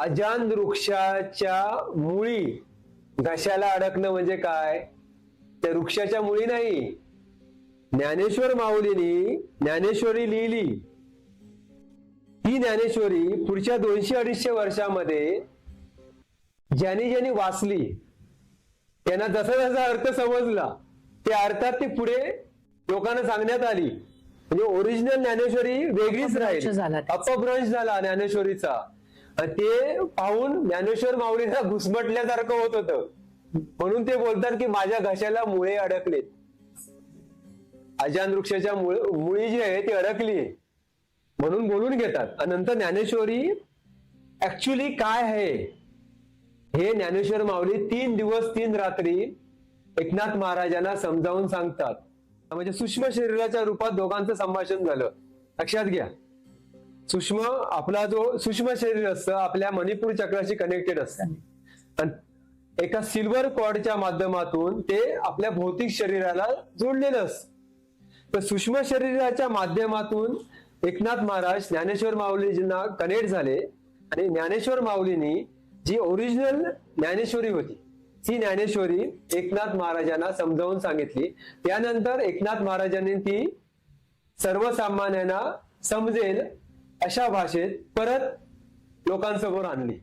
अजान वृक्षाच्या मुळी घशाला अडकणं म्हणजे काय? त्या वृक्षाच्या मुळी नाही. ज्ञानेश्वर माऊलीनी ज्ञानेश्वरी लिहिली. ही ज्ञानेश्वरी पुढच्या दोनशे अडीचशे वर्षामध्ये ज्यांनी ज्यांनी वाचली त्यांना जसा जसा अर्थ समजला त्या अर्थात ती पुढे लोकांना सांगण्यात आली. म्हणजे ओरिजिनल ज्ञानेश्वरी वेगळीच राहील. अपभ्रंश झाला ज्ञानेश्वरीचा. ते पाहून ज्ञानेश्वर माऊलीला घुसमटल्यासारखं होत होतं. म्हणून ते बोलतात की माझ्या घशाला मुळे अडकलेत. अजान वृक्षाच्या मुळ- मुळी जी आहे ती अडकली म्हणून बोलून घेतात. आणि नंतर ज्ञानेश्वरी ऍक्च्युली काय आहे? हे ज्ञानेश्वर माऊली तीन दिवस तीन रात्री एकनाथ महाराजांना समजावून सांगतात. म्हणजे सूक्ष्म शरीराच्या रूपात दोघांचं संभाषण झालं. लक्षात घ्या. सूक्ष्म आपला जो सूक्ष्म शरीर असतं आपल्या मणिपूर चक्राशी कनेक्टेड असतं. आणि एका सिल्वर कॉर्डच्या माध्यमातून ते आपल्या भौतिक शरीराला जोडलेलं असतं. तर सूक्ष्म शरीराच्या माध्यमातून एकनाथ महाराज ज्ञानेश्वर माऊलीजींना कनेक्ट झाले. आणि ज्ञानेश्वर माऊलींनी जी ओरिजिनल ज्ञानेश्वरी होती ती ज्ञानेश्वरी एकनाथ महाराजांना समजावून सांगितली. त्यानंतर एकनाथ महाराजांनी ती सर्वसामान्यांना समजेल. अशा भाषेत परत लोकांसमोर आणली.